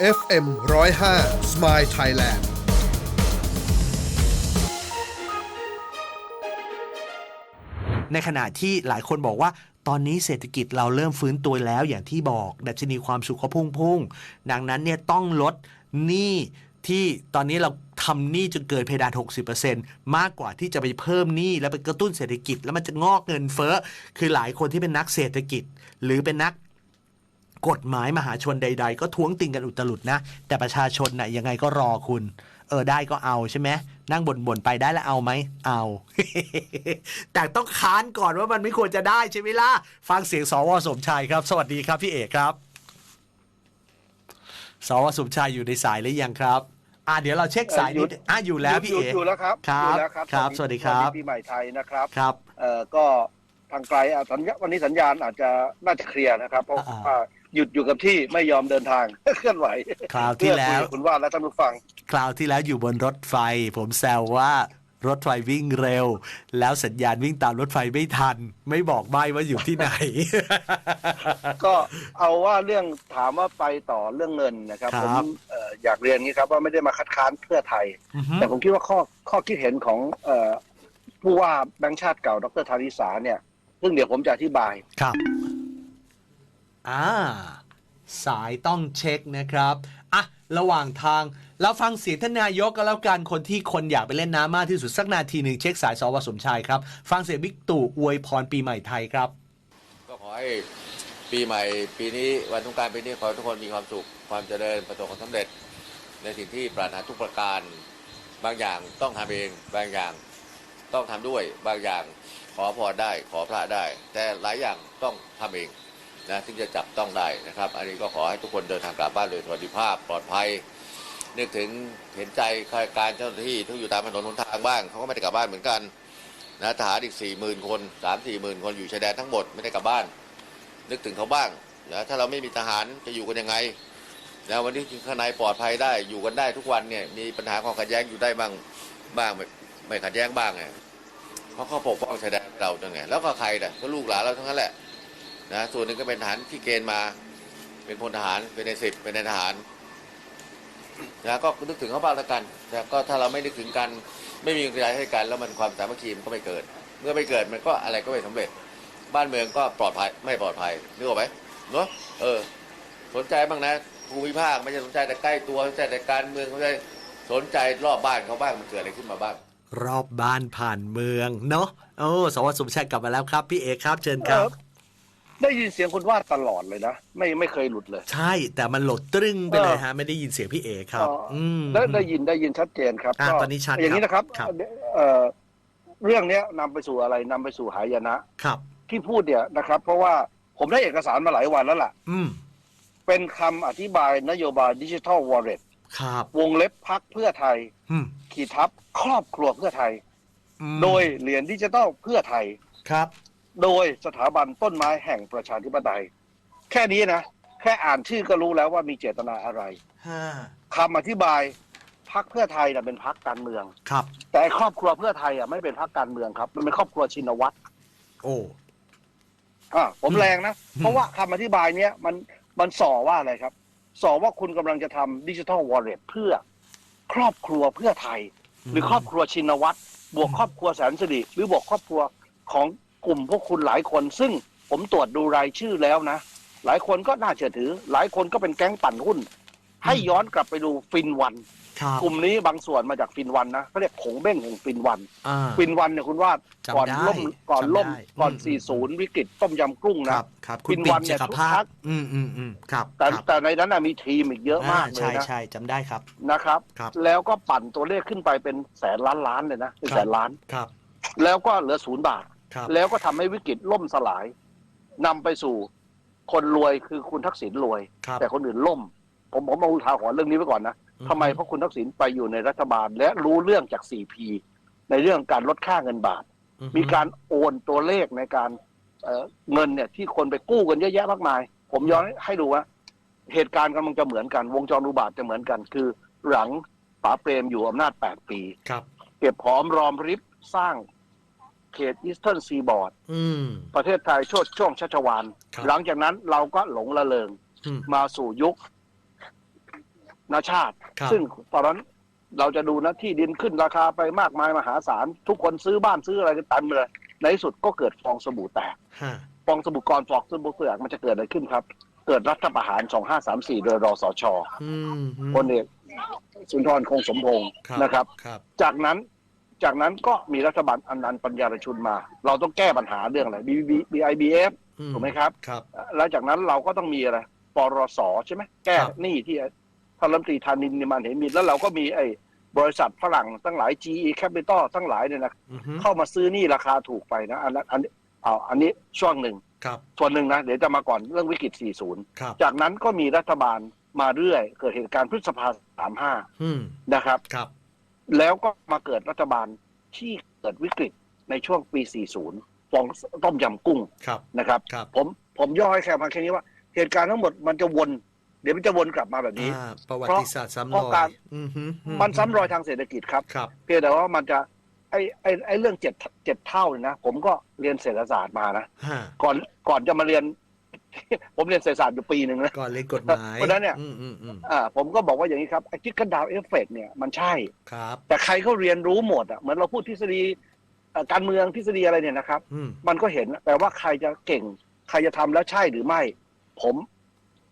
FM 105 Smile Thailand ในขณะที่หลายคนบอกว่าตอนนี้เศรษฐกิจเราเริ่มฟื้นตัวแล้วอย่างที่บอก ดัชนีความสุขก็พุ่งพุ่งๆดังนั้นเนี่ยต้องลดหนี้ที่ตอนนี้เราทำหนี้จนเกินเพดาน 60%มากกว่าที่จะไปเพิ่มหนี้แล้วไปกระตุ้นเศรษฐกิจแล้วมันจะงอกเงินเฟ้อ คือหลายคนที่เป็นนักเศรษฐกิจ หรือเป็นนัก กฎหมายมหาชนใด ๆ ก็ท้วงติงกันอุตลุดนะ แต่ประชาชนน่ะยังไงก็รอคุณ เออได้ก็เอาใช่ไหมนั่งบ่นๆไปได้แล้วเอาไหมเอา แต่ต้องค้านก่อนว่ามันไม่ควรจะได้ใช่ไหมล่ะฟังเสียงสวสมชายครับ สวัสดีครับพี่เอกครับสวสมชายอยู่ในสายหรือยังครับ อ่าเดี๋ยวเราเช็คสายนิดอะอยู่แล้วพี่ยู่เอกอยู่แล้วครับครับอยู่แล้วครับครับ สวัสดีครับปีใหม่ไทยนะครับครับเอ่อก็ทางไกลอะสัญญาวันนี้สัญญาณอาจจะน่าจะเคลียร์นะครับ เพราะอ่าว่า หยุดอยู่กับที่ไม่ยอมเดินทางเคลื่อนไหวคราวที่แล้วเพื่อคุยกับคุณว่าและท่านผู้ฟัง คราวที่แล้วอยู่บนรถไฟ ผมแซวว่ารถไฟวิ่งเร็ว แล้วสัญญาณวิ่งตามรถไฟไม่ทัน ไม่บอกใบว่าอยู่ที่ไหน ก็เอาว่าเรื่องถามว่าไปต่อเรื่องเงินนะครับคผรัมบเอ่ออยากเรียนงี้ครับว่าไม่ได้มาคัดค้านเพื่อไทยอือฮึแต่ผมคิดว่าข้อข้อคิดเห็นของเอ่อผู้ว่าแบงค์ชาติเก่า ดรธาริสาเนี่ย ซึ่งเดี๋ยวผมจะอธิบายครับ อ่า สายต้องเช็คนะครับ อะ ระหว่างทางเราฟังเสียงท่านนายกก็แล้วกันคนที่คนอยากไปเล่นน้ำมากที่สุดสักนาทีหนึ่งเช็คสายสวสมชายครับ ฟังเสียงบิ๊กตู่อวยพรปีใหม่ไทยครับ ก็ขอให้ปีใหม่ ปีนี้วันสงกรารปีนี้ขอทุกคนมีความสุขความเจริญประสบความสำเร็จ ในสิ่งที่ปรารถนาทุกประการ บางอย่างต้องทำเองบางอย่างต้องทำด้วยบางอย่างขอพรได้ขอพระได้ แต่หลายอย่างต้องทำเอง นะถึงจะจับต้องได้นะครับ อันนี้ก็ขอให้ทุกคนเดินทางกลับบ้านโดยสวัสดิภาพปลอดภัย นึกถึงเห็นใจข้าราชการเจ้าหน้าที่ที่อยู่ตามถนนหนทางบ้างเขาก็ไม่ได้กลับบ้านเหมือนกันนะทหารอีกสี่หมื่นคนสามสี่หมื่นคนอยู่ชายแดนทั้งหมดไม่ได้กลับบ้าน นึกถึงเขาบ้างนะถ้าเราไม่มีทหารจะอยู่กันยังไงนะวันนี้ข้างในปลอดภัยได้อยู่กันได้ทุกวันเนี่ยมีปัญหาความขัดแย้งอยู่ได้บ้างบ้างไม่ไม่ขัดแย้งบ้างไงเพราะเขาปกป้องชายแดนเราจังไงแล้วก็ใครน่ะก็ลูกหลานเราทั้งนั้นแหละ นะส่วนหนึ่งก็เป็นทหารที่เกณฑ์มา เป็นพลทหารเป็นในสิบเป็นในทหารนะก็นึกถึงเขาบ้างแล้วกันนะก็ถ้าเราไม่นึกถึงกันไม่มีกำลังใจให้กัน แล้วมันความสามัคคีมันก็ไม่เกิด เมื่อไม่เกิดมันก็อะไรก็ไม่สำเร็จ บ้านเมืองก็ปลอดภัยไม่ปลอดภัยนึกออกไหมเนาะเออ สนใจบ้างนะภูมิภาคไม่ใช่สนใจแต่ใกล้ตัวสนใจแต่การเมืองไม่ใช่สนใจรอบบ้านเขาบ้างมันเกิดอะไรขึ้นมาบ้าง รอบบ้านผ่านเมืองเนาะโอ้สวสมชายกลับมาแล้วครับ พี่เอกครับเชิญครับเออ ได้ยินเสียงคุณว่าตลอดเลยนะ ไม่ไม่เคยหลุดเลย ใช่ แต่มันโหลดตรึงไปเลยเออฮะ ไม่ได้ยินเสียงพี่เอกครับอ๋ออืมได้ได้ยินได้ยินชัดเจนครับอะก็ตอนนี้ชัดอย่างนี้นะครับครับเอ่อเรื่องเนี้ยนำไปสู่อะไรนำไปสู่หายนะครับ ที่พูดเนี่ยนะครับ เพราะว่าผมได้เอกสารมาหลายวันแล้วล่ะอืมเป็นคำอธิบายนโยบายดิจิทัลวอลเล็ตครับวงเล็บพักเพื่อไทยอืมขีดทับครอบครัวเพื่อไทยอืมโดยเหรียญดิจิทัลเพื่อไทยครับ โดยสถาบันต้นไม้แห่งประชาธิปไตย แค่นี้นะ แค่อ่านชื่อก็รู้แล้วว่ามีเจตนาอะไรห้าคำอธิบายพักเพื่อไทยน่ะเป็นพักการเมือง ครับ แต่ไอ้ครอบครัวเพื่อไทยอะไม่เป็นพักการเมืองครับ มันเป็นครอบครัวชินวัตรโอ้ อ่าผมอืมแรงนะอืมเพราะว่าคำอธิบายเนี้ยมันมันส่อว่าอะไรครับ ส่อว่าคุณกำลังจะทำดิจิทัลวอลเล็ตเพื่อครอบครัวเพื่อไทย หรือครอบครัวชินวัตรบวกครอบครัวแสนสิริหรือบวกครอบครัวของ กลุ่มพวกคุณหลายคน ซึ่งผมตรวจดูรายชื่อแล้วนะ หลายคนก็น่าเชื่อถือ หลายคนก็เป็นแก๊งปั่นหุ้น ให้ย้อนกลับไปดูฟินวันครับกลุ่มนี้บางส่วนมาจากฟินวันนะเขาเรียกผงเบ้งแห่งฟินวันอ่าฟินวันเนี่ยคุณว่าจำก่อนได้ล่มก่อนล่มจำได้ก่อนอืม40 วิกฤตต้มยำกุ้งคนะรับครับคุฟิณนปิ่วันนเนี่จัยกรทุกภาพัคกอืมอืมอืมครับ แต่ครับแต่ในนั้นนะมีทีมอีกเยอะมากอ่เลใช่ยนะใช่จำได้ครับนะครับครับ แล้วก็ปั่นตัวเลขขึ้นไปเป็นแสนล้านล้านเลยนะเป็นครับแสนล้านครับ แล้วก็เหลือศูนย์บาทครับ แล้วก็ทำให้วิกฤตล่มสลายนำไปสู่คนรวยคือคุณทักษิณรวยครับแต่คนอื่นล่ม ผมผมเอาอุทาหรณ์เรื่องนี้ไว้ก่อนนะอืมทำไมเพราะคุณทักษิณไปอยู่ในรัฐบาล และรู้เรื่องจาก 4P ในเรื่องการลดค่าเงินบาทอือฮึมีการโอนตัวเลขในการเอ่อเงินเนี่ยที่คนไปกู้กันเยอะแยะมากมาย ผมย้อนให้ดูว่าเหตุการณ์กำลังจะเหมือนกัน วงจรอุบาทจะเหมือนกัน คือหลังป๋าเปรมอยู่อำนาจ 8 ปี ครับ เก็บหอมรอมริบสร้าง เขตอีสเทิร์นซีบอร์ดอืม ประเทศไทยช่วงช่วงชัชวาน ครับหลังจากนั้นเราก็หลงละเริงอืมมาสู่ยุคนาชาติ ครับ ซึ่งตอนนั้นเราจะดูนะที่ดินขึ้นราคาไปมากมายมหาศาล ทุกคนซื้อบ้านซื้ออะไรกันเต็มเลย ในที่สุดก็เกิดฟองสบู่แตก ฮะฟองสบู่ก่อนฟองสบู่แตกมันจะเกิดอะไรขึ้นครับ เกิดรัฐประหาร 2534 โดยรสชอืมอืมพลเอกสุนทรคงสมพงศ์ครับนะครับ ครับ จากนั้น จากนั้นก็มีรัฐบาลอนันต์ปัญญาประชุนมา เราต้องแก้ปัญหาเรื่องอะไร BIBF อืถูกไหมครับครับแล้วจากนั้นเราก็ต้องมีอะไรปรสใช่ไหมแก้ครับหนี้ที่ท่านรัฐมนตรีธานินนิมานเห็นมีแล้วเราก็มีไอ้บริษัทฝรั่งตั้งหลาย GE Capital ตั้งหลายเนี่ยนะอือฮึเข้ามาซื้อหนี้ราคาถูกไปนะ อันนั้นอันนี้เอาอันนี้ช่วงหนึ่งครับส่วนหนึ่งนะ เดี๋ยวจะมาก่อนเรื่องวิกฤต 40ครับจากนั้นก็มีรัฐบาลมาเรื่อย เกิดเหตุการณ์พฤษภาอืม35 นะครับครับ แล้วก็มาเกิดรัฐบาลที่เกิดวิกฤตในช่วงปี 40ฟองต้มยำกุ้งครับนะครับครับผมผมย่อให้แค่มาแค่นี้ว่า เหตุการณ์ทั้งหมดมันจะวน เดี๋ยวมันจะวนกลับมาแบบนี้อ่าประวัติศาสตร์ซ้ำเพรราะอยการอือฮึมันซ้ำรอยทางเศรษฐกิจครับครับเพียงแต่ว่ามันจะไอ้ไอ้ไอ้เรื่องเจ็ดเจ็ดเท่าเนี่ยนะ ผมก็เรียนเศรษฐศาสตร์มานะฮะก่อนก่อนจะมาเรียน ผมเรียนเศรษฐศาสตร์อยู่ปีหนึ่งนะก่อนเรียนกฎหมายเพราะฉะนั้นเนี่ยอืมอืมอืมอ่าผมก็บอกว่าอย่างนี้ครับไอ้จิกกันดาวเอฟเฟกเนี่ยมันใช่ครับ แต่ใครเขาเรียนรู้หมดอะเหมือนเราพูดทฤษฎีเอ่อการเมืองทฤษฎีอะไรเนี่ยนะครับอืมมันก็เห็นแต่ว่าใครจะเก่ง ใครจะทำแล้วใช่หรือไม่ ผม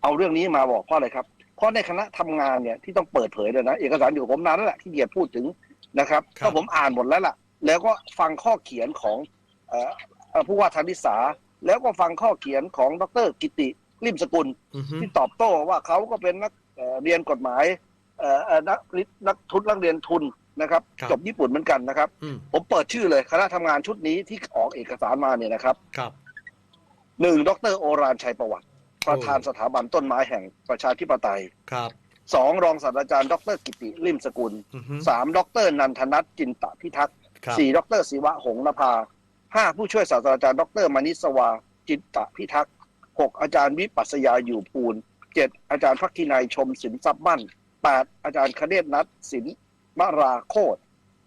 เอาเรื่องนี้มาบอกเพราะอะไรครับ เพราะในคณะทำงานเนี่ยที่ต้องเปิดเผยเลยนะ เอกสารอยู่กับผมนานแล้วแหละที่เกียรพูดถึงนะครับเพราะผมอ่านหมดแล้วล่ะ แล้วก็ฟังข้อเขียนของเอ่อเอ่อผู้ว่าธนิสา แล้วก็ฟังข้อเขียนของดรกิติริมสกุลอือฮึที่ตอบโต้ว่าเขาก็เป็นนักเอ่อเรียนกฎหมายเอ่อเอ่อนักนักทุนนักเรียนทุนนะครับ จบญี่ปุ่นเหมือนกันนะครับอืมผมเปิดชื่อเลยคณะทำงานชุดนี้ที่ออกเอกสารมาเนี่ยนะครับครับหนึ่งดรโอรานชัยประวัติ ประธานสถาบันต้นไม้แห่งประชาธิปไตยครับสองรองศาสตราจารย์ ดรกิติริมสกุลอือฮึสามดรนันทนัทจินตพิทักษ์ครับสี่ดรศิวะหงส์นภา ห้าผู้ช่วยศาสตราจารย์ดรมณิสวา จินตพิทักษ์หกอาจารย์วิปัสสยาอยู่ปูนเจ็ดอาจารย์พักกินัยชมสินทรัพย์มั่นแปดอาจารย์คเนศนัทสินมราโคต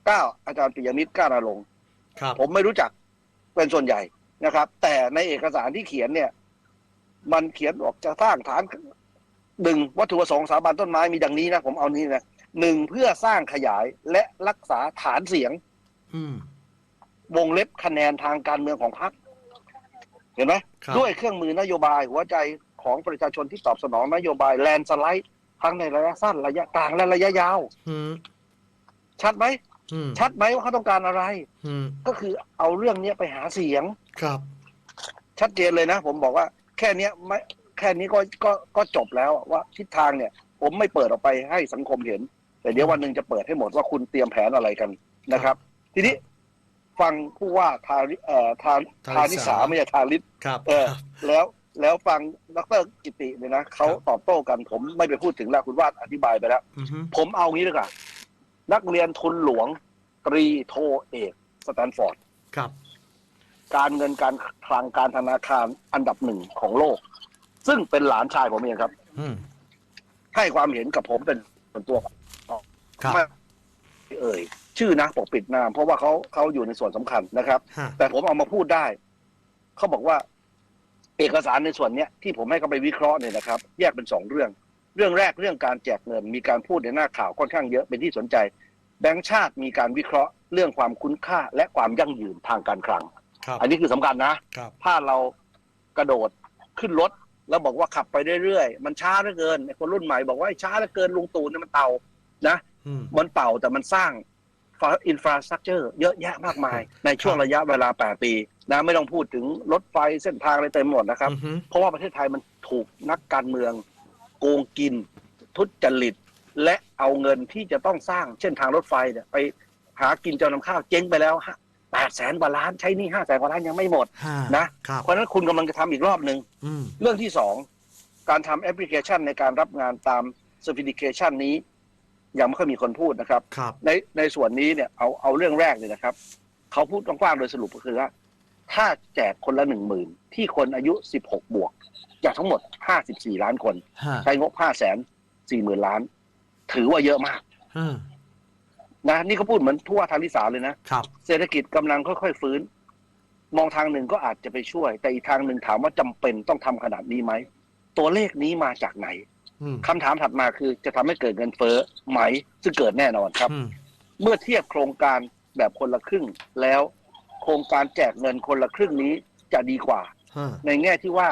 เก้าอาจารย์ปิยมิตรก้านาลงค์ครับผมไม่รู้จักเป็นส่วนใหญ่นะครับ แต่ในเอกสารที่เขียนเนี่ย มันเขียนบอกจะสร้างฐานหนึ่งวัตถุประสงค์สถาบันต้นไม้มีดังนี้นะผมเอานี้นะหนึ่งเพื่อสร้างขยายและรักษาฐานเสียงอืม วงเล็บคะแนนทางการเมืองของพรรคเห็นไหมครับ ด้วยเครื่องมือนโยบายหัวใจของประชาชนที่ตอบสนองนโยบายแลนสไลด์ทั้งในระยะสั้นระยะกลางและระยะยาว อืมชัดไหมอืมชัดไหมว่าเขาต้องการอะไร อืมก็คือเอาเรื่องเนี้ยไปหาเสียง ครับ ชัดเจนเลยนะ ผมบอกว่าแค่เนี้ยไม่แค่นี้ก็ก็ก็จบแล้วอะว่าทิศทางเนี่ย ผมไม่เปิดออกไปให้สังคมเห็น แต่เดี๋ยววันหนึ่งจะเปิดให้หมดว่าคุณเตรียมแผนอะไรกันนะครับ ทีนี้ ฟังผู้ว่าทาริเอ่อทาทานิสาไม่ใช่ทาริศครับเออครับแล้วแล้วฟังดรกิติเนี่ยนะเขาครับตอบโต้กันผมไม่ไปพูดถึงแล้วคุณวาดอธิบายไปแล้วอือฮึผมเอางี้ดีกว่านักเรียนทุนหลวงตรีโทเอกสแตนฟอร์ดครับ การเงินการคลังการธนาคารอันดับหนึ่งของโลก ซึ่งเป็นหลานชายผมเองครับอืมให้ความเห็นกับผมเป็นส่วนตัวครับไม่เอ่ย ชื่อนะปกปิดนาม เพราะว่าเขาเขาอยู่ในส่วนสำคัญนะครับฮะแต่ผมเอามาพูดได้ เขาบอกว่า เอกสารในส่วนเนี้ยที่ผมให้เขาไปวิเคราะห์เนี่ยนะครับ แยกเป็นสองเรื่อง เรื่องแรกเรื่องการแจกเงิน มีการพูดในหน้าข่าวค่อนข้างเยอะเป็นที่สนใจ แบงก์ชาติมีการวิเคราะห์เรื่องความคุ้นค่าและความยั่งยืนทางการคลังครับอันนี้คือสำคัญนะครับถ้าเรากระโดดขึ้นรถแล้วบอกว่าขับไปเรื่อยๆ มันช้าเหลือเกินไอ้คนรุ่นใหม่บอกว่าไอ้ช้าเหลือเกินลุงตู่เนี่ยมันเต่านะอืมมันเต่าแต่มันสร้าง อินฟราสตรักเจอร์เยอะแยะมากมาย ในช่วงระยะเวลา 8 ปีนะไม่ต้องพูดถึงรถไฟเส้นทางอะไรเต็มหมดนะครับอือฮึเพราะว่าประเทศไทยมันถูกนักการเมืองโกงกิน ทุจริต และเอาเงินที่จะต้องสร้างเช่นทางรถไฟเนี่ยไปหากินเจ้านำข้าวเจ๊งไปแล้วแปดแสนกว่าล้านใช้หนี่ห้าแสนกว่าล้านยังไม่หมดห้านะครับเพราะฉะนั้นคุณกำลังจะทำอีกรอบหนึ่งอืมเรื่องที่สองการทำแอปพลิเคชันในการรับงานตาม certification นี้ ยังไม่ค่อยมีคนพูดนะครับ ครับในในส่วนนี้เนี่ยเอาเอาเรื่องแรกเลยนะครับ เขาพูดกว้างๆโดยสรุปก็คือว่าถ้าแจกคนละหนึ่งหมื่นที่คนอายุ 16 บวก จากทั้งหมด 54 ล้านคน ฮะใช้งบ 5 4 0 0 0 0 ล้าน ถือว่าเยอะมากอืมนะนี่เขาพูดเหมือนทั่วทาริสาเลยนะ ครับ เศรษฐกิจกำลังค่อยๆฟื้น มองทางหนึ่งก็อาจจะไปช่วย แต่อีกทางหนึ่งถามว่าจำเป็นต้องทำขนาดนี้ไหม ตัวเลขนี้มาจากไหนอืม คำถามถัดมาคือจะทำให้เกิดเงินเฟ้อไหม ซึ่งเกิดแน่นอนครับอืมเมื่อเทียบโครงการแบบคนละครึ่งแล้ว โครงการแจกเงินคนละครึ่งนี้จะดีกว่าฮะในแง่ที่ว่า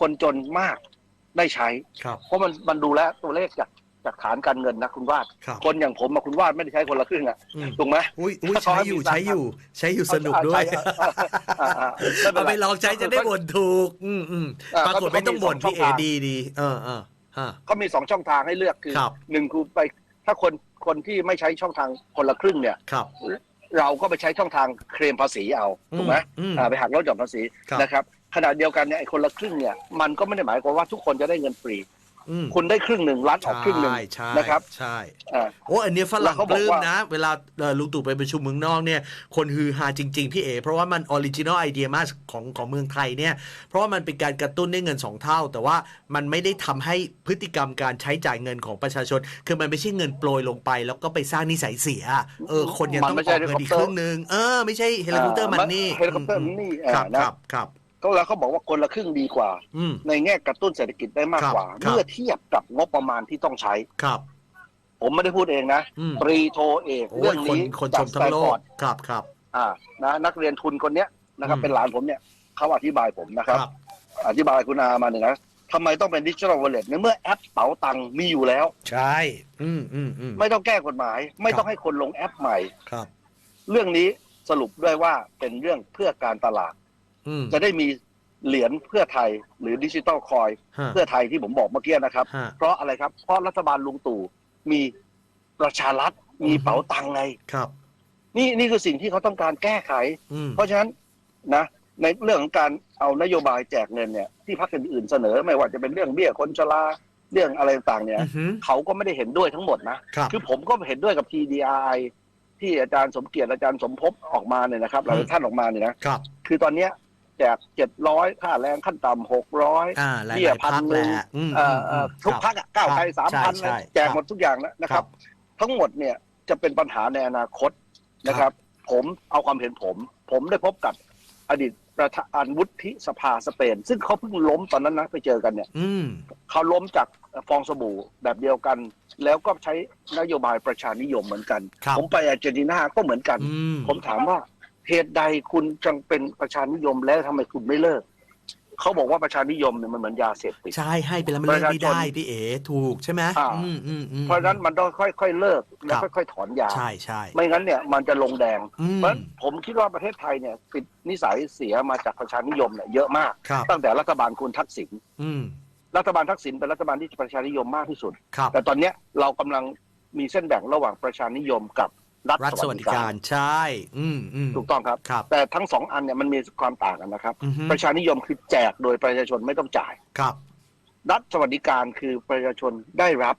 คนจนมากได้ใช้ครับเพราะมันมันดูแลวตัวเลขจากจากฐานการเงินนะคุณวาดครับคนอย่างผมมาคุณวาดไม่ได้ใช้คนละครึ่งอะอืมถูกไหมอุ้ยอุ้ยถ้าเขาใช้ให้อยู่มีตังค์ใช้อยู่ ใช้อยู่สนุกด้วยอ่าใช้อ่าอ่าอ่าม่ป็เอานไปไรลองใช้จะได้บ่นถูก อืมอืมอ่าปรากฏไม่ต้องบ่นเขามีพี่สองช่เอองทางดีดี เออเออฮะ เขามีสองช่องทางให้เลือกคือครับหนึ่งคือไปถ้าคนคนที่ไม่ใช้ช่องทางคนละครึ่งเนี่ยครับเราก็ไปใช้ช่องทางเคลมภาษีเอาถูกไหมอืมอ่าไปหักลดหย่อนภาษีครับนะครับขณะเดียวกันเนี่ยไอ้คนละครึ่งเนี่ยมันก็ไม่ได้หมายความว่าทุกคนจะได้เงินฟรี อืม คุณได้ครึ่งหนึ่งรัฐออกครึ่งหนึ่งใช่ใช่นะครับใช่ อ่า โอ้อันเนี้ยฝรั่งแล้วเขาปบอกลื้มว่า นะ เวลาเอ่อลุงตู่ไปประชุมเมืองนอกเนี่ย คนฮือฮาจริง ๆ พี่เอ เพราะว่ามันออริจินอลไอเดียมากของของเมืองไทยเนี่ย เพราะว่ามันเป็นการกระตุ้นได้เงินสองเท่า แต่ว่ามันไม่ได้ทำให้พฤติกรรมการใช้จ่ายเงินของประชาชน คือมันไม่ใช่เงินโปรยลงไป แล้วก็ไปสร้างนิสัยเสีย เออ คนยังต้องมันไม่อใช่อกเงินอีก helicopter ครึ่งหนึ่งเออไม่ใช่เฮลิคอปเตอร์มันนี่เฮลิคอปเตอร์มันนี่ครัอ่าบนะ ครับครับ ก็แล้วเขาบอกว่าคนละครึ่งดีกว่า อืม ในแง่กระตุ้นเศรษฐกิจได้มากกว่าครับครับ เมื่อเทียบกับงบประมาณที่ต้องใช้ ครับ ผมไม่ได้พูดเองนะอืม ตรีโทเอกโอ้เรื่อยงคนนี้คนชจากมสทั้แตงนโลฟอกร์ดครับครับ อ่านะนักเรียนทุนคนเนี้ยนะครับ อืม เป็นหลานผมเนี่ยเขาอธิบายผมนะคครับรับ อธิบายคุณอามาเนี่ยนะทำไมต้องเป็นดิจิทัลวอลเล็ตในเมื่อแอปเป๋าตังค์มีอยู่แล้ว ใช่ อืมอืมอืม ไม่ต้องแก้กฎหมาย ไม่ครับต้องให้คนลงแอปใหม่ ครับ เรื่องนี้สรุปด้วยว่าเป็นเรื่องเพื่อการตลาดอืม จะได้มีเหรียญเพื่อไทยหรือดิจิ t a ลคอยฮะเพื่อไทยที่ผมบอกเมื่อกี้นะครับฮะเพราะอะไรครับเพราะรัฐบาลลุงตู่มีประชารัฐมีอือฮึเป๋าตังค์ไงครับ นี่นี่คือสิ่งที่เขาต้องการแก้ไขอืมเพราะฉะนั้นนะ ในเรื่องของการเอานโยบายแจกเงินเนี่ยที่พรรคอื่นๆเสนอไม่ว่าจะเป็นเรื่องเบี้ยคนชราเรื่องอะไรต่างๆเนี่ยอือหือเขาก็ไม่ได้เห็นด้วยทั้งหมดนะครับคือผมก็เห็นด้วยกับ TDI ที่อาจารย์สมเกียรติอาจารย์สมภพออกมาเนี่ยนะครับหลายๆท่านออกมาเนี่ยนะครับคือตอนเนี้ย แจกเจ็ดร้อยค่าแรงขั้นต่ำหกร้อยอ่าหลายเบี้ยๆพันพักหแหนึ่งละอืมเอ่อมเอ่อมทุกครับพักอะก้าวไกลครับสามพันใช่ใช่แจกหมดทุกอย่างแล้วนะคครัรับบทั้งหมดเนี่ยจะเป็นปัญหาในอนาคตนะครับ ผมเอาความเห็นผม ผมได้พบกับอดีตประธานวุฒิสภาสเปน ซึ่งเขาเพิ่งล้มตอนนั้นนะไปเจอกันเนี่ยอืมเขาล้มจากฟองสบู่แบบเดียวกัน แล้วก็ใช้นโยบายประชานิยมเหมือนกันครับผมไปอาร์เจนตินาก็เหมือนกันอืมผมถามว่า เหตุใดคุณจังเป็นประชานิยมแล้วทำไมคุณไม่เลิกเขาบอกว่าประชานิยมเนี่ยมันเหมือนยาเสพติดใช่ให้ไปแล้วมันเลิกไม่ประชาชได้นพี่เอ๋ถูกใช่ไหมอ่าอืมอืมอืมเพราะฉะนั้นมันต้องค่อยๆเลิกแล้วครับค่อยๆถอนยาใช่ใช่ไม่งั้นเนี่ยมันจะลงแดงอืมเพราะฉะนั้นผมคิดว่าประเทศไทยเนี่ยติดนิสัยเสียมาจากประชานิยมเนี่ยเยอะมากครับตั้งแต่รัฐบาลคุณทักษิณอืมรัฐบาลทักษิณเป็นรัฐบาลที่ประชานิยมมากที่สุดครับแต่ตอนเนี้ยเรากำลังมีเส้นแบ่งระหว่างประชานิยมกับ รัฐรัฐสสวัวัสสดิดิกาการรใช่อืมอืมถูกต้องครับครับ แต่ทั้งสองอันเนี่ยมันมีความต่างกันนะครับอือฮึประชานิยมคือแจกโดยประชาชนไม่ต้องจ่ายครับ รัฐสวัสดิการคือประชาชนได้รับ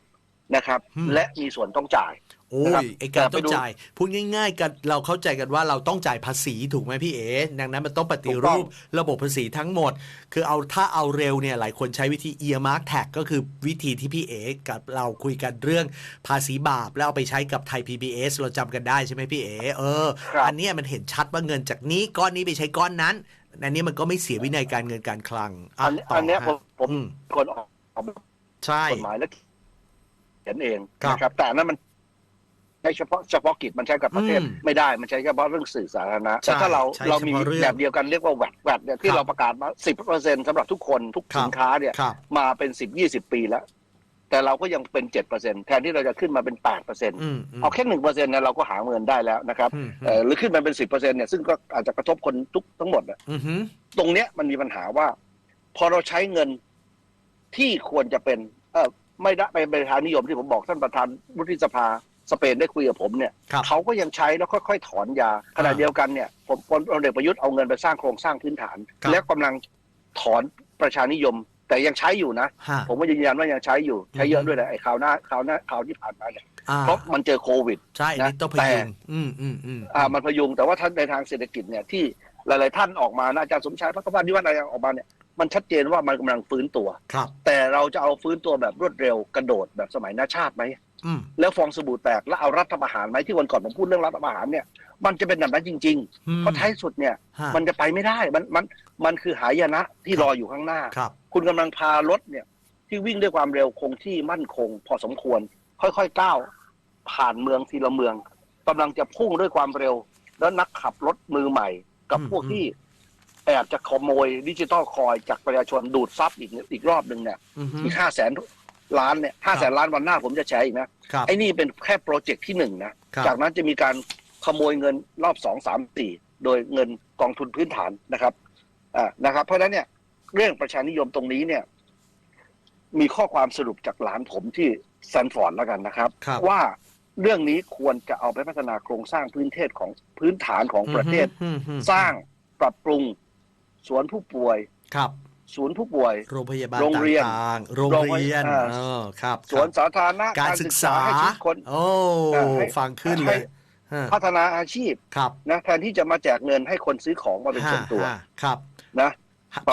นะครับอืมและมีส่วนต้องจ่าย โอ้นะครับยไอการแต่ไปต้องดูจ่ายพูดง่ายๆกันเราเข้าใจกันว่าเราต้องจ่ายภาษีถูกไหมพี่เอ๋ดังนั้นมันต้องปฏิถูกต้รูองประบบภาษีทั้งหมด คือเอาถ้าเอาเร็วเนี่ยหลายคนใช้วิธี earmark tax ก็คือวิธีที่พี่เอ๋กับเราคุยกันเรื่องภาษีบาป แล้วเอาไปใช้กับไทย PBS เราจำกันได้ใช่ไหมพี่เอ๋เออครับอันเนี้ยมันเห็นชัดว่าเงินจากนี้ก้อนนี้ไปใช้ก้อนนั้นอันนี้มันก็ไม่เสียวินัยการเงินการคลังะอันนี้ต่อันเนี้ยฮะผมผมอืมคนออกออกใช่กฎหมายและเขียนเองครับนะครับแต่อันนั้นมัน ใช้เฉพาะเฉพาะกิจมันใช้กับประเทศอืมไม่ได้มันใช้เฉพาะเรื่องสื่อสาธารณะใช่แต่ถ้าเราใช้เรามีเฉพาะเรื่องแบบเดียวกันเรียกว่าแวดแวดเนี่ยที่ครับเราประกาศมาสิบเปอร์เซ็นสำหรับทุกคนทุกครับสินค้าเนี่ยครับมาเป็นสิบยี่สิบปีแล้ว แต่เราก็ยังเป็นเจ็ดเปอร์เซ็นแทนที่เราจะขึ้นมาเป็นแปดเปอร์เซ็นอืมมเอาแค่หนึ่งเปอร์เซ็นต์เนี่ยเราก็หาเงินได้แล้วนะครับอืมเอ่อหรือขึ้นมาเป็นสิบเปอร์เซ็นต์เนี่ยซึ่งก็อาจจะกระทบคนทุกทั้งหมดอะอืมอืมตรงเนี้ยมันมีปัญหาว่า พอเราใช้เงินที่ควรจะเป็น เออไม่ได้เป็นประธานนิยมที่ผมบอกท่านประธานวุฒิสภา สเปนได้คุยกับผมเนี่ยครับเขาก็ยังใช้แล้วค่อยๆถอนยาขณะอ่าเดียวกันเนี่ยผมพลเอกประยุทธ์เอาเงินไปสร้างโครงสร้างพื้นฐาน ครับ แล้วกำลังถอนประชานิยม แต่ยังใช้อยู่นะ ฮะ ผมก็ยืนยันว่ายังใช้อยู่ใช้เยอือะอฮึด้วยนะไอ้คราวหน้าคราวหน้าคราวที่ผ่านมาเนี่ยอ่าเพราะมันเจอโควิด ใช่อันนี้นะต้องพแต่ยุงอืมอืมอืม อ่ามันพยุงแต่ว่าท่านในทางเศรษฐกิจเนี่ยที่หลายๆท่านออกมานะอาจารย์สมชายพักพันธ์ที่ว่าอะไรออกมาเนี่ยมันชัดเจนว่ามันกำลังฟื้นตัว ครับ แต่เราจะเอาฟื้นตัวแบบรวดเร็วกระโดดแบบสมัยนาชาติไหมอืม แล้วฟองสบู่แตกแล้วเอารัฐประหารไหมที่วันก่อนผมพูดเรื่องรัฐประหารเนี่ย มันจะเป็นแบบนั้นจริงอืๆมเพราะท้ายสุดเนี่ยฮะมันจะไปไม่ได้มันมันมันคือหายนะที่รออยู่ข้างหน้าครับคุณกำลังพารถเนี่ย ที่วิ่งด้วยความเร็วคงที่มั่นคง พอสมควร ค่อยๆก้าวผ่านเมืองทีละเมืองกำลังจะพุ่งด้วยความเร็ว แล้วนักขับรถมือใหม่ กับอืมพวกที่แอบจะขโมยดิจิตอลคอยจากประชาชนดูดซับอีกอีกรอบหนึ่งเนี่ยอือฮึอีกห้าแสน ล้านเนี่ยห้าแสนล้านวันหน้าผมจะแชร์อีกนะครับไอ้นี่เป็นแค่โปรเจกต์ที่หนึ่งนะครับจากนั้นจะมีการขโมยเงินรอบสองสามสี่โดยเงินกองทุนพื้นฐานนะครับอ่านะครับ เพราะฉะนั้นเนี่ยเรื่องประชานิยมตรงนี้เนี่ย มีข้อความสรุปจากหลานผมที่แซนฟอร์ดแล้วกันนะครับครับว่าเรื่องนี้ควรจะเอาไปพัฒนาโครงสร้างพื้นเทศของพื้นฐานของประเทศอืมอืมสร้างปรับปรุงสวนผู้ป่วยครับ ศูนย์ผู้ป่วย โรงพยาบาลโรงเรียนต่างๆโรงเรียนโรงเรียนเออครับสวนครับสาธารณะการศึกษาให้ทุกคนโอ้เอ่อให้ฟังขึ้นเลให้ยฮะพัฒนาอาชีพครับนะแทนที่จะมาแจกเงินให้คนซื้อของมาเป็นส่วนตัวฮะฮะครับนะปรับ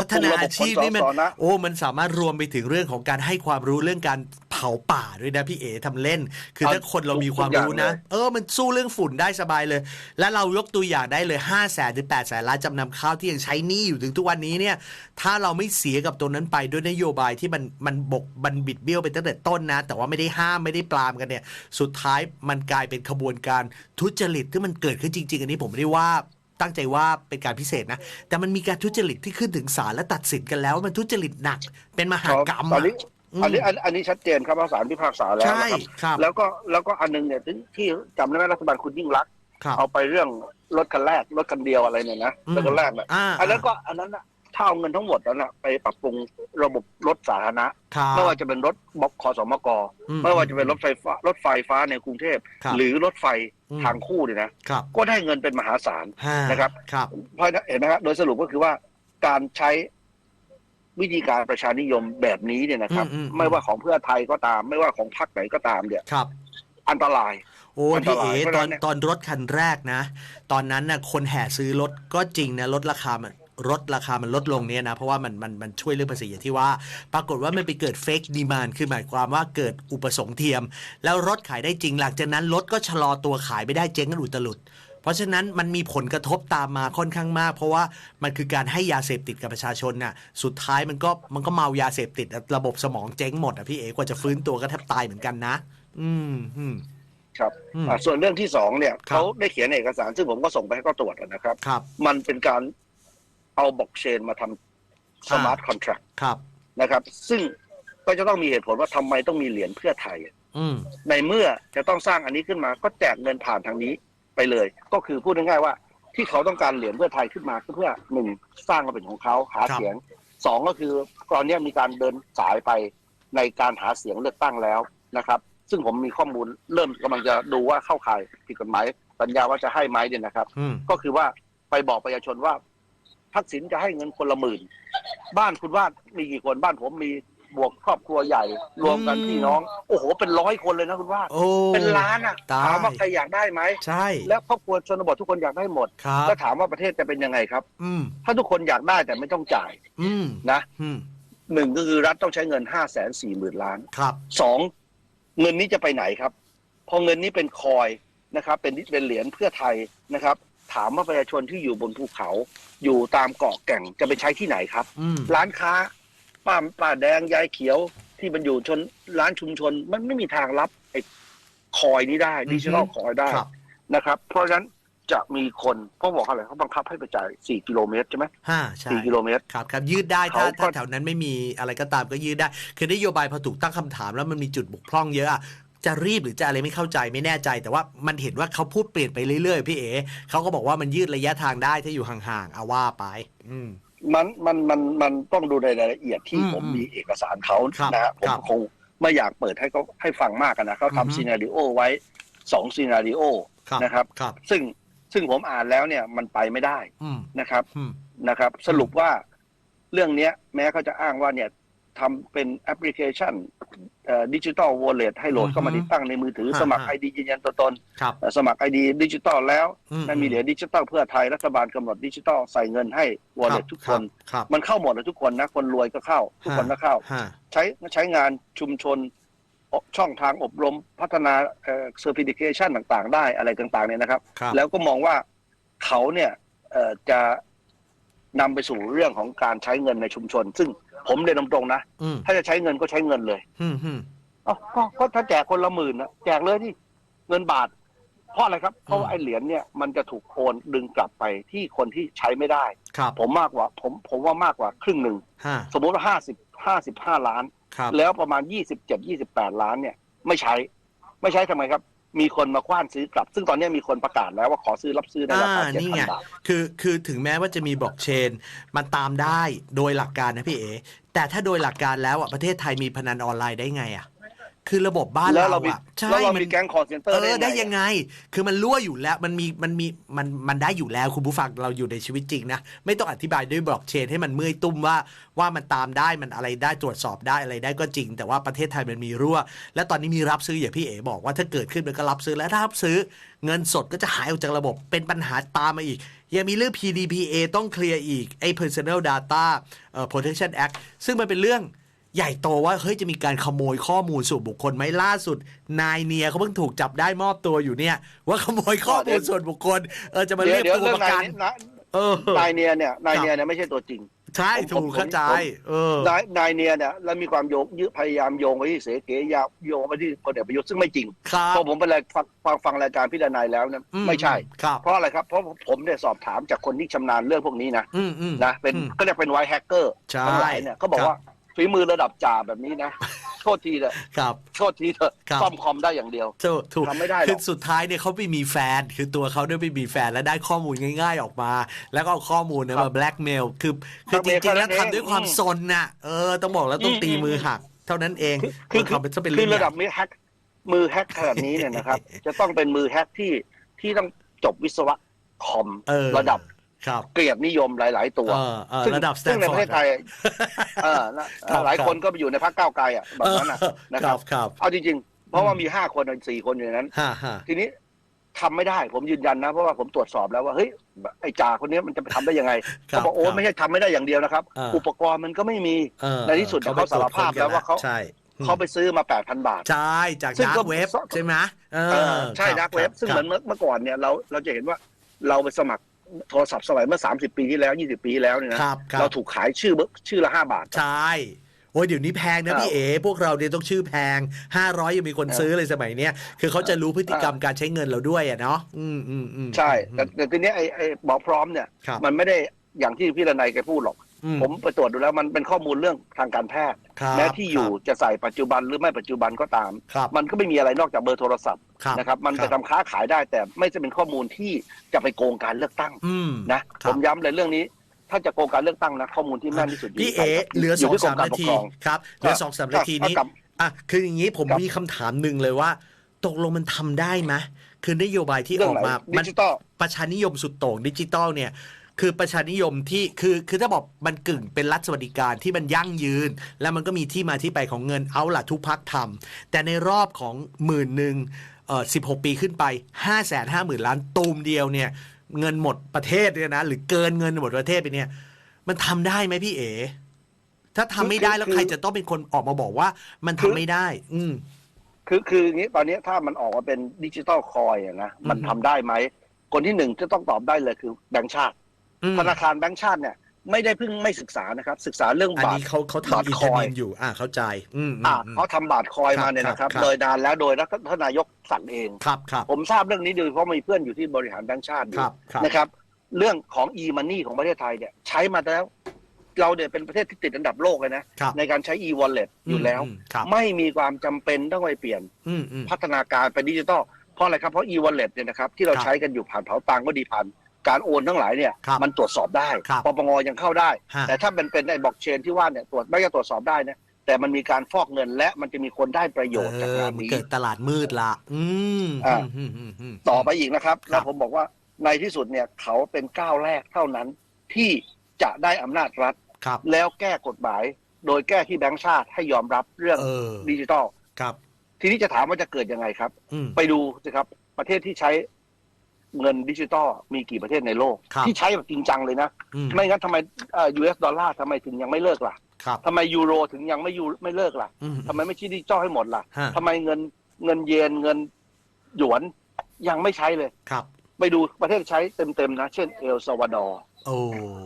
พัฒนาอาชีพนี่มันปรุงระบบขนส่งสาธารณะโอ้มันสามารถรวมไปถึงเรื่องของการให้ความรู้เรื่องการเผาป่าด้วยนะพี่เอ๋ทำเล่น คือถ้าคนเรามีความรู้นะ เออมันสู้เรื่องฝุ่นได้สบายเลย และเรายกตัวอย่างได้เลย5 0 0แสนถึง8 0 0แสนล้านจำนำข้าวที่ยังใช้หนี้อยู่ถึงทุกวันนี้เนี่ย ถ้าเราไม่เสียกับตรงนั้นไปด้วยนโยบายที่มันมันบกบันบิดเบี้ยวไปตั้งแต่ต้นนะ แต่ว่าไม่ได้ห้ามไม่ได้ปรามกันเนี่ย สุดท้ายมันกลายเป็นขบวนการทุจริตที่มันเกิดขึ้นจริง ๆ อันนี้ผมไม่ได้ว่า ตั้งใจว่าเป็นการพิเศษนะ แต่มันมีการทุจริตที่ขึ้นถึงศาลและตัดสินกันแล้วว่ามันทุจริตหนักเป็นมหากรรมตอนนี้ะอันนี้อันอันนี้ชัดเจนครับว่าศาลพิพากษาแล้วใช่นะครับครับ แล้วก็แล้วก็อันหนึงเนี่ยที่ที่จำได้ไหมรัฐบาลคุณยิ่งรักษณ์ครับเอาไปเรื่องรถคันแรกรถคันเดียวอะไรเนี่ยนะอืมรถคันแรกเนี่ยอ่าอันนั้นก็อันนั้นน่ะ ถ้าเอาเงินทั้งหมดนั้นน่ะไปปรับปรุงระบบรถสาธารณะ ครับ ไม่ว่าจะเป็นรถบกขสมกอืไม่ว่าจะเป็นรถไฟฟ้ารถไฟฟ้าในกรุงเทพ ครับหรือรถไฟอืม ทางคู่เนี่ยนะครับก็ได้เงินเป็นมหาศาล ห้านะครับ ครับ เพราะฉะนั้นเห็นไหมครับโดยสรุปก็คือว่าการใช้วิธีการประชานิยมแบบนี้เนี่ยนะครับ อืมอืมอืมไม่ว่าของเพื่อไทยก็ตาม ไม่ว่าของพรรคไหนก็ตามเนี่ย ครับ อันตราย โอ้ยอันตพี่รายเอ๋เพราะตฉะนั้อนนเนี่ย ตอนรถคันแรกนะ ตอนนั้นน่ะคนแห่ซื้อรถก็จริงนะลดราคามัน ลดราคามันลดลงเนี่ยนะ เพราะว่ามันมันมันช่วยเรื่องภาษีอย่างที่ว่า ปรากฏว่ามันไปเกิดเฟกดีมานคือหมายความว่าเกิดอุปสงค์เทียม แล้วรถขายได้จริงหลังจากนั้นรถก็ชะลอตัวขายไม่ได้เจ๊งกันอุตลุดเพราะฉะนั้นมันมีผลกระทบตามมาค่อนข้างมาก เพราะว่ามันคือการให้ยาเสพติดกับประชาชนน่ะสุดท้ายมันก็มันก็เมายาเสพติดอะระบบสมองเจ๊งหมดอะพี่เอ๋กว่าจะฟื้นตัวก็แทบตายเหมือนกันนะ อืมอืมครับอืมอ่าส่วนเรื่องที่สองเนี่ยครับเขาได้เขียนเอกสารซึ่งผมก็ส่งไปให้เขาตรวจนะครับครับ มันเป็นการ เอาบล็อกเชนมาทำสมาร์ทคอนแท็กครับนะครับ ซึ่งก็จะต้องมีเหตุผลว่าทำไมต้องมีเหรียญเพื่อไทยอืมในเมื่อจะต้องสร้างอันนี้ขึ้นมาก็แจกเงินผ่านทางนี้ไปเลย ก็คือพูดง่ายๆว่า ที่เขาต้องการเหรียญเพื่อไทยขึ้นมาก็เพื่อหนึ่งสร้างมาเป็นของเขาหาครับเสียงสองก็คือตอนนี้มีการเดินสายไปในการหาเสียงเลือกตั้งแล้วนะครับ ซึ่งผมมีข้อมูลเริ่มกำลังจะดูว่าเข้าข่ายผิดกฎหมายสัญญาว่าจะให้ไหมเนี่ยนะครับอืมก็คือว่าไปบอกประชาชนว่า ทักษิณจะให้เงินคนละหมื่น บ้านคุณว่ามีกี่คนบ้านผมมีบวกครอบครัวใหญ่ รวมกันอืมพี่น้อง โอ้โห เป็นร้อยคนเลยนะคุณว่าโอ้เป็นล้านอะตายถามว่าใครอยากได้ไหมใช่ แล้วครอบครัวชนบททุกคนอยากได้หมดครับแล้วถามว่าประเทศจะเป็นยังไงครับอืมถ้าทุกคนอยากได้แต่ไม่ต้องจ่ายอืมนะอืมหนึ่งก็คือรัฐต้องใช้เงินห้าแสนสี่หมื่นล้านครับสองเงินนี้จะไปไหนครับ พอเงินนี้เป็นคอยนะครับ เป็นเป็นเหรียญเพื่อไทยนะครับ ถามว่าประชาชนที่อยู่บนภูเขา อยู่ตามเกาะแก่งจะไปใช้ที่ไหนครับ อืมร้านค้าป้าป้าแดงยายเขียวที่มันอยู่ชนร้านชุมชนมันไม่มีทางรับไอ้คอยนี้ได้ดิจิทัลคอยได้ครับ นะครับ เพราะฉะนั้นจะมีคนเขาบอกอะไรเขาบังคับให้ไปจ่ายสี่กิโลเมตรใช่ไหมห้าใช่ สี่กิโลเมตร ครับครับยืดได้ถ้าเขาก็ ถ้าแถวนั้นไม่มีอะไรก็ตามก็ยืดได้ คือนโยบายพอถูกตั้งคำถามแล้วมันมีจุดบกพร่องเยอะอะ จะรีบหรือจะอะไรไม่เข้าใจไม่แน่ใจ แต่ว่ามันเห็นว่าเขาพูดเปลี่ยนไปเรื่อยๆ พี่เอ๋เขาก็บอกว่ามันยืดระยะทางได้ถ้าอยู่ห่างๆเอาว่าไป อืมมันมันมันมันต้องดูในรายละเอียดที่อืมผมอืมมีเอกสารเขาครับนะฮะผมครับคงไม่อยากเปิดให้เขาให้ฟังมากกันนะเขาอือฮึทำซีนารีโอไว้สองซีนารีโอครับนะครับครับ ซึ่งซึ่งผมอ่านแล้วเนี่ยมันไปไม่ได้อืมนะครับอืมนะครับ สรุปว่าเรื่องเนี้ย แม้เขาจะอ้างว่าเนี่ย ทำเป็นแอปพลิเคชันดิจิตอลวอลเล็ตให้โหลดเข้ามาอือฮึติดตั้งในมือถือฮะสมัครไอฮะดียืนยันตัวตนครับเอ่อสมัครไอดีดิจิตอลแล้วอืมนั่นมีเหรียญดิจิตอลเพื่อไทยรัฐบาลกำหนดดิจิตอลใส่เงินให้วอลเล็ตทุกคนครับมันเข้าหมดเลยทุกคนนะคนรวยก็เข้า ทุกคนก็เข้าฮะใช้ใช้งานชุมชนช่องทางอบรมพัฒนาเอ่อ certification ต่างๆ ได้อะไรต่างๆเนี่ยนะครับครับแล้วก็มองว่าเขาเนี่ยเอ่อจะ นำไปสู่เรื่องของการใช้เงินในชุมชน ซึ่งผมเรียนตรงๆนะอืมถ้าจะใช้เงินก็ใช้เงินเลยอืมอืมเอ้าก็ก็ถ้าแจกคนละหมื่นนะแจกเลยที่เงินบาท เพราะอะไรครับ เพราะว่าไอ้เหรียญเนี่ยมันจะถูกโอนดึงกลับไปที่คนที่ใช้ไม่ได้ครับผมมากกว่า ผมผมว่ามากกว่าครึ่งหนึ่งฮะสมมุติว่าห้าสิบห้าสิบห้าล้านครับแล้วประมาณยี่สิบเจ็ดยี่สิบแปดล้านเนี่ย ไม่ใช้ ไม่ใช้ทำไมครับ มีคนมาคว้านซื้อกลับ ซึ่งตอนนี้มีคนประกาศแล้วว่าขอซื้อรับซื้อในราคาอ่าเจ็ดนี่พันไงบาทคือคือถึงแม้ว่าจะมีบล็อกเชน มันตามได้โดยหลักการนะพี่เอ๋แต่ถ้าโดยหลักการแล้วอะประเทศไทยมีพนันออนไลน์ได้ไงอะ คือระบบบ้านแล้วเราเรามีอะใช่แล้วเรามันมีแก๊งคอร์เซนเตอเอร์อได้ได้ยังไง คือมันรั่วอยู่แล้วมันมีมันมีมันมันได้อยู่แล้วคุณผู้ฟังเราอยู่ในชีวิตจริงนะไม่ต้องอธิบายด้วยบล็อกเชนให้มันเมื่อยตุ้มว่าว่ามันตามได้มันอะไรได้ตรวจสอบได้อะไรได้ก็จริง แต่ว่าประเทศไทยมันมีรั่ว และตอนนี้มีรับซื้ออย่างพี่เอ๋บอกว่าถ้าเกิดขึ้นมันก็รับซื้อและถ้ารับซื้อ เงินสดก็จะหายออกจากระบบเป็นปัญหาตามมาอีก ยังมีเรื่อง PDPA ต้องเคลียร์อีกไอ้ Personal Data เอ่อ Protection Act ซึ่งมันเป็นเรื่อง ใหญ่โตว่าเฮ้ยจะมีการขโมยข้อมูลส่วนบุคคลไหมล่าสุด นายเนียเขาเพิ่งถูกจับได้มอบตัวอยู่เนี่ย ว่าขโมยข้อมูลส่วนบุคคล เออจะมาเดี๋เรียยวกเดี๋ยวตัวเรื่องประนากัยนนายเออนายเนียเนี่ยนายครับเนียเนี่ยไม่ใช่ตัวจริง ใช่ผมถูกผมเข้าใจผมเออนายนายเนียเนี่ยแล้วมีความโยงยึดพยายามโยงไปที่เสเกยาโยงไปที่พลเอกประยุทธ์ซึ่งไม่จริงครับพอผมไปเลยฟังฟังฟังรายการพี่ดนายแล้วเนี่ยอืไม่ใช่ครับเพราะอะไรครับเพราะผมเนี่ยสอบถามจากคนที่ชำนาญเรื่องพวกนี้นะอืมอืมนะเป็นอืมก็เรียกเป็นไวแฮกเกอร์ใช่ทั้งหลายเนี่ยเขาบอกครับว่า ฝีมือระดับจ่าแบบนี้นะ โทษทีเถอะครับ โทษทีเถอะครับ ซ่อมคอมได้อย่างเดียว ถูกถูกทำไม่ได้หรอกคือสุดท้ายเนี่ยเขาไปมีแฟน คือตัวเขาเนี่ยไปมีแฟนแล้วได้ข้อมูลง่าย ๆออกมา แล้วก็เอาข้อมูลเนี่ยมาแบล็กเมลคือคือจ blackmail ริงๆแล้วเท่านั้นเองทำด้วยความอืมซนน่ะเออต้องบอกแล้วต้องอืมตีมือหัก เท่านั้นเองคือคือ ทำเป็นซะเป็นคืเรื่อองระดับใหญ่มือแฮกมือแฮกขนาดนี้เนี่ยนะครับ จะต้องเป็นมือแฮกที่ที่ต้องจบวิศวะคอมเออระดับครับ เกลียดนิยมหลาย ๆ ตัวเออเออซึ่งระดับสแตซึ่นงในฟอปร์ระเทดศไทยเออนะครับหลายคนก็ไปอยู่ในพรรคก้าวไกลอะแบบนั้นนะนะคครัรับบครับเอาจริง ๆ เพราะว่ามีห้าคนสี่คนอยู่ในนั้นฮ่าฮ่าทีนี้ทำไม่ได้ผมยืนยันนะ เพราะว่าผมตรวจสอบแล้วว่าเฮ้ยไอ้จ่าคนนี้มันจะไปทำได้ยังไงครัเขาบอกโอ้ไม่ใช่ทำไม่ได้อย่างเดียวนะครับอ่าอุปกรณ์มันก็ไม่มีเออในที่สุดเนี่ยเขาสารภาพแล้วว่าเขาใช่เขาไปซื้อมา 8,000 บาท ใช่ จากซึ่งดาก็ร์กเว็บใช่ไหมเอเอออใช่คดัรักเว็บซึ่งเหมือนเมื่อเมื่อก่อนเนี่ยเราเราจะเห็นว่าเราไปสมัคร โทรศัพท์สมัยเมื่อ 30 ปีที่แล้ว 20 ปีที่แล้วเนี่ยนะครับครับ เราถูกขายชื่อชื่อละ5บาท ใช่ โอ้ยเดี๋ยวนี้แพงนะครับพี่เอ๋พวกเราเนี่ยต้องชื่อแพง 500 ยังมีคนครับซื้อเลยสมัยเนี้ยคือเขาจะรู้พฤติกรรมการใช้เงินเราด้วยอะเนาะอืมอืมอืม ใช่ แต่แต่ทีเนี้ยไอ้ไอ้หมอพร้อมเนี่ย ครับ มันไม่ได้อย่างที่พี่ระนัยแกพูดหรอกอื ผมไปตรวจดูแล้วมันเป็นข้อมูลเรื่องทางการแพทย์ครับแม้ที่อยู่จะใส่ปัจจุบันหรือไม่ปัจจุบันก็ตามครับมันก็ไม่มีอะไรนอกจากเบอร์โทรศัพท์ครับนะครับมันคไปรับทำค้าขายได้แต่ไม่จะเป็นข้อมูลที่จะไปโกงการเลือกตั้งอืมนะครัผบมย้ำเลยเรื่องนี้ถ้าจะโกงการเลือกตั้งนะข้อมูลที่แม่นที่สุดยู่พี่ที่เอ๋ใครครับเหลือสยู่องที่กรสามกรนาปกทีครองครับเหลือสองสามนาทีนี้ถ้ากับอะคืออย่างนี้ผมครับมีคำถามหนึ่งเลยว่า ตกลงมันทำได้ไหมคือนโยบายที่เรื่อองอกไหนมาดิมันจิตอลประชานิยมสุดโต่งดิจิตอลเนี่ย คือประชานิยมที่คือคือถ้าบอกมันกึ่งเป็นรัฐสวัสดิการที่มันยั่งยืน แล้วมันก็มีที่มาที่ไปของเงินเอาล่ะทุกพักทำแต่ในรอบของหมื่นหนึ่งเอ่อสิบหกปีขึ้นไปห้าแสนห้าหมื่นล้านตูมเดียวเนี่ย เงินหมดประเทศเนี่ยนะหรือเกินเงินหมดประเทศไปเนี่ย มันทำได้ไหมพี่เอ๋ถ้าทำไม่ได้แล้วคือใครจะต้องเป็นคนออกมาบอกว่า มันทำไม่ได้ อืมคือคืออย่างนี้ตอนนี้ถ้ามันออกมาเป็นดิจิตอลคอยอะนะมันอืมทำได้ไหมคนที่หนึ่งจะต้องตอบได้เลยคือแบงก์ชาติอืม ธนาคารแบงก์ชาติเนี่ยไม่ได้เพิ่งไม่ศึกษานะครับ ศึกษาเรื่องอันบาทนี้เขาเขาบาททำอินคเทอร์อยเน็ตอยู่ อ่าเข้าใจ อืมอืมอ่าอืมเขาทำบาทคอยครับมาเนี่ยนะครับครับ โดยนานแล้วโดยท่านนายกสั่งเองครับครับผมทราบเรื่องนี้โดยเพราะมีเพื่อนอยู่ที่บริหารแบงก์ชาติอคยู่รับครับนะครับ เรื่องของ e-money ของประเทศไทยเนี่ย ใช้มาแล้ว เราเนี่ยเป็นประเทศที่ติดอันดับโลกเลยนะครับในการใช้ e-wallet อยู่แล้วมครับไม่มีความจำเป็นต้องไปเปลี่ยนอืมอืมพัฒนาการเป็นดิจิทัลเพราะอะไรครับเพราะ e-wallet เนี่ยนะครับที่เราครับใช้กันอยู่ผ่านเผาตังก็ดีผ่าน การโอนทั้งหลายเนี่ยครับมันตรวจสอบได้ครับปปงยังเข้าได้ ฮะ แต่ถ้าเป็นเป็นไอ้บล็อกเชนที่ว่าเนี่ยตรวจไม่ก็ตรวจสอบได้นะแต่มันมีการฟอกเงินและมันจะมีคนได้ประโยชน์จากานเอองมันนี้ เกิดตลาดมืดละ อืมอ่าอืมอืมอืมต่อไปอีกนะครับครับ แล้วผมบอกว่าในที่สุดเนี่ยเขาเป็นก้าวแรกเท่านั้นที่จะได้อำนาจรัฐ ครับ แล้วแก้กฎหมายโดยแก้ที่แบงก์ชาติให้ยอมรับเรื่องเออดิจิทัล ครับ ทีนี้จะถามว่าจะเกิดยังไงครับ อืม ไปดูสิครับ ประเทศที่ใช้ เงินดิจิตอลมีกี่ประเทศในโลก ครับที่ใช้แบบจริงจังเลยนะ อืม ไม่งั้นทำไมเอ่อ US ดอลลาร์ทำไมถึงยังไม่เลิกล่ะครับ ทำไมยูโรถึงยังไม่ยูไม่เลิกล่ะอืม ทำไมไม่ใช้ดิจิตอลให้หมดล่ะฮะ ทำไมเงินเงินเยนเงินหยวนยังไม่ใช้เลย ครับ ไปดูประเทศใช้เต็มๆนะ เช่นเอลซาวาดอร์โอ้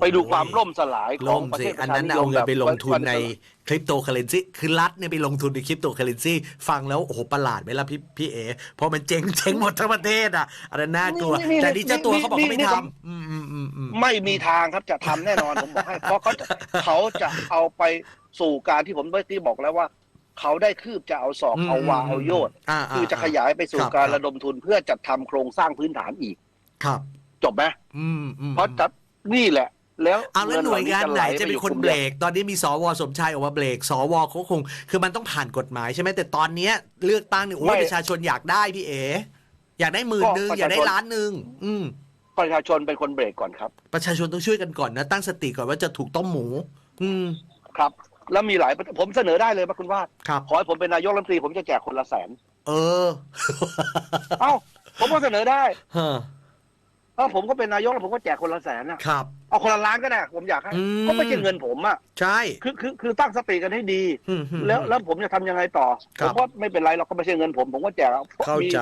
ไปดูความล่มสลายขอล่งมประสิเทศปอัระนชานั้นนิยเอามเงินไปลงทุนในแบบคริปโตเคอเรนซีคือรัฐเนี่ยไปลงทุนในคริปโตเคอเรนซีฟังแล้วโอ้โหประหลาดไหมล่ะพี่พี่เอเพราะมันเจ๊งเจ๊งหมดทั้งประเทศอะอันนั้นน่ากลัวนี่นี่แต่นี่เจ้าตัวเขาบอกเขาไม่นี่ทำอืมอืมอืมอืมไม่มีทางครับจะทำแน่นอนผมบอกให้เพราะเขาจะเขาจะเอาไปสู่การที่ผมเมื่อกี้บอกแล้วว่า เขาได้คืบจะเอาศอกเอาวาเอาโยดาคือจะขยายไปสู่ครับการครับระดมทุนเพื่อจัดทำโครงสร้างพื้นฐานอีก ครับ จบไหมอืมอืมเพราะจัดนี่แหละแล้วเอาแล้วหน่วยงานไหนจะเป็นคนเบรกกตอนนี้มีสวสมชายออกมาเบรกสวเขาคง คือมันต้องผ่านกฎหมายใช่ไหมแต่ตอนเนี้ย เลือกตั้งเนี่ยโอ้ยประชาชนอยากได้พี่เออยากได้หมื่นหนึ่งอยากได้ล้านหนึ่งอืมประชาชนเป็นคนเบรกก่อนครับ ประชาชนต้องช่วยกันก่อนนะ ตั้งสติก่อนว่าจะถูกต้มหมู อืมครับ แล้วมีหลายผมเสนอได้เลยว่าคุณว่าครับขอให้ผมเป็นนายกรัฐมนตรีผมจะแจกคนละแสน เออ เอ้าผมก็เสนอได้ฮะเอ้าผมก็เป็นนายกแล้วผมก็แจกคนละแสนนะครับ เอาคนละล้านก็ได้ผมอยากให้อืมก็ไม่ใช่เงินผมอะใช่คือคือคือตั้งสติกันให้ดีอืมอืมแล้วแล้วผมจะทำยังไงต่อครัผบมว่าไม่เป็นไรเราก็ไม่ใช่เงินผม ผมก็แจกเข้าใจ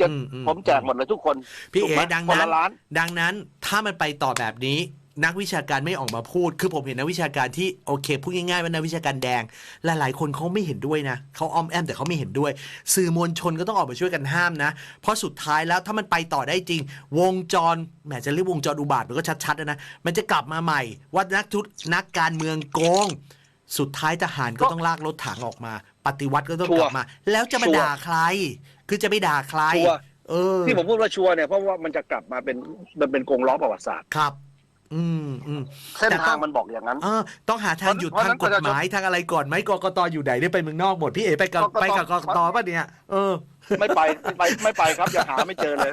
จะอือืผมแจกหมดเลยทุกคน พี่ถูกเอ๋ไหมดังคนนั้นละล้านดังนั้นถ้ามันไปต่อแบบนี้ นักวิชาการไม่ออกมาพูด คือผมเห็นนักวิชาการที่โอเคพูดง่ายๆว่านักวิชาการแดง หลายๆ คนเขาไม่เห็นด้วยนะเขาอ้อมแอมแต่เขาไม่เห็นด้วย สื่อมวลชนก็ต้องออกมาช่วยกันห้ามนะ เพราะสุดท้ายแล้วถ้ามันไปต่อได้จริง วงจรแหมจะเรียกวงจรอุบาทมันก็ชัดๆนะนะมันจะกลับมาใหม่ว่านักทุนักการเมืองโกง สุดท้ายทหารก็ต้องลากรถถังออกมา ปฏิวัติก็ต้องกลับมา แล้วจะมาด่าใคร คือจะไปด่าใครชัวร์เออที่ผมพูดว่าชัวร์เนี่ยเพราะว่ามันจะกลับมาเป็นมันเป็นกงล้อประวัติศาสตร์ครับ อืมอืมเส้นแต่ต้ทาองงมันบอกอย่างนั้น เออต้องหาทางหยุดเพราะทางกฎหมายทางอะไรก่อนไหมกกตอยู่ไหนได้ไปเมืองนอกหมดพี่เอ๋ไปกับกกตไปกับกกตป่ะเนี่ยเออ ไม่ไปไม่ไปไม่ไปครับยังหาไม่เจอเลย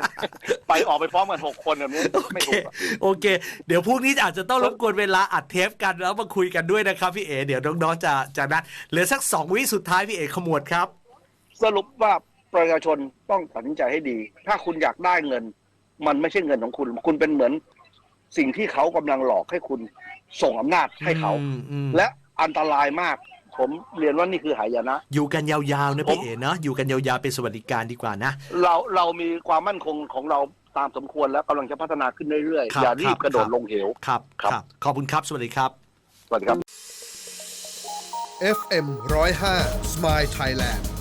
ไปออกไปพร้อมกันหกคนแบบนี้ไม่ถูกอะโอเค เดี๋ยวพรุ่งนี้อาจจะต้องรบกวนเวลาอัดเทปกันแล้วมาคุยกันด้วยนะครับพี่เอ๋เดี๋ยวน้องๆจะจะนัดเหลือสักสองวิสุดท้ายพี่เอ๋ขมวดครับ สรุปว่าประชาชนต้องตัดสินใจให้ดี ถ้าคุณอยากได้เงิน มันไม่ใช่เงินของคุณ คุณเป็นเหมือน สิ่งที่เขากำลังหลอกให้คุณส่งอำนาจให้เขา อืมอืมและอันตรายมาก ผมเรียนว่านี่คือหายนะ อยู่กันยาวๆนะผมพี่เอ๋เนาะอยู่กันยาวๆเป็นสวัสดิการดีกว่านะ เราเรามีความมั่นคงของเราตามสมควรแล้วกำลังจะพัฒนาขึ้นเรื่อยครับๆอย่ารีครับบกระโดดครับ ลงเหวครับครับครับ ขอบคุณครับสวัสดีครับ สวัสดีครับ FM 105 Smile Thailand